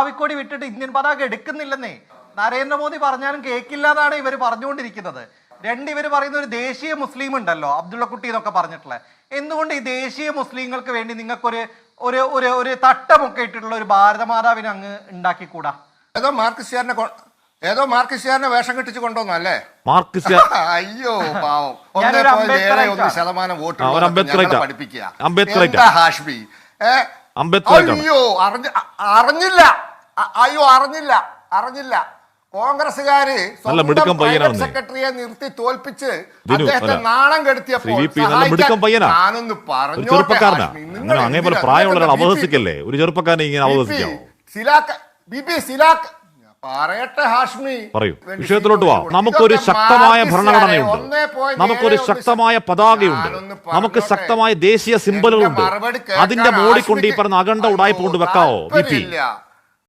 കാവിക്കൊടി വിട്ടിട്ട് ഇന്ത്യൻ പതാക എടുക്കുന്നില്ലെന്നേ. നരേന്ദ്രമോദി പറഞ്ഞാലും കേൾക്കില്ല എന്നാണ് ഇവർ പറഞ്ഞുകൊണ്ടിരിക്കുന്നത്. രണ്ട് ഇവർ പറയുന്ന ഒരു ദേശീയ മുസ്ലിം ഉണ്ടല്ലോ അബ്ദുള്ളക്കുട്ടി എന്നൊക്കെ പറഞ്ഞിട്ടുള്ള. എന്തുകൊണ്ട് ഈ ദേശീയ മുസ്ലിങ്ങൾക്ക് വേണ്ടി നിങ്ങൾക്കൊരു ഒരു ഒരു ഒരു തട്ടമൊക്കെ ഇട്ടിട്ടുള്ള ഒരു ഭാരതമാതാവിനെ അങ്ങ് ഉണ്ടാക്കിക്കൂടാ? ഏതോ മാർക്സിസ്റ്റുകാരനെ കൊ- ഏതോ മാർക്സിസ്റ്റുകാരനെ വേഷം കെട്ടിച്ച് കൊണ്ടുവന്നല്ലേ അയ്യോ പാവം. ഒന്നേ ഞാനൊരു പോയിന്റ് ഏഴ് ഒന്ന് ശതമാനം വോട്ട് പഠിപ്പിക്കുക. അംബേദ്കറൈറ്റാ. എന്താ ഹാഷ്മി? അയ്യോ അറിഞ്ഞ അറിഞ്ഞില്ല. അയ്യോ അറിഞ്ഞില്ല അറിഞ്ഞില്ല. കോൺഗ്രസ്സുകാര് സെക്രട്ടറിയെ നിർത്തി തോൽപ്പിച്ച് അദ്ദേഹത്തെ നാണം കെടുത്തിയപ്പോൾ. ഞാനൊന്ന് പറഞ്ഞു ചെറുപ്പക്കാരനാ. പോലെ പ്രായമുള്ള ഒരാൾ ബി അപഹസിക്കല്ലേ ഒരു ചെറുപ്പക്കാരനെ ഇങ്ങനെ അപഹസിക്കാവോ സിലാക്ക് ബി പി സിലാക്ക് പറയട്ടെ ഹാഷ്മി. പറയൂ. വിഷയത്തിലോട്ട് വാ. നമുക്കൊരു ശക്തമായ ഭരണഘടനയുണ്ട്. നമുക്കൊരു ശക്തമായ പതാകയുണ്ട്. നമുക്ക് ശക്തമായ ദേശീയ സിമ്പലുകളുണ്ട്. അതിന്റെ മോടിക്കൊണ്ട് കൊണ്ട് ഈ പറഞ്ഞ അഖണ്ഡ ഉടായ്പ കൊണ്ട് വെക്കാവോ? V P.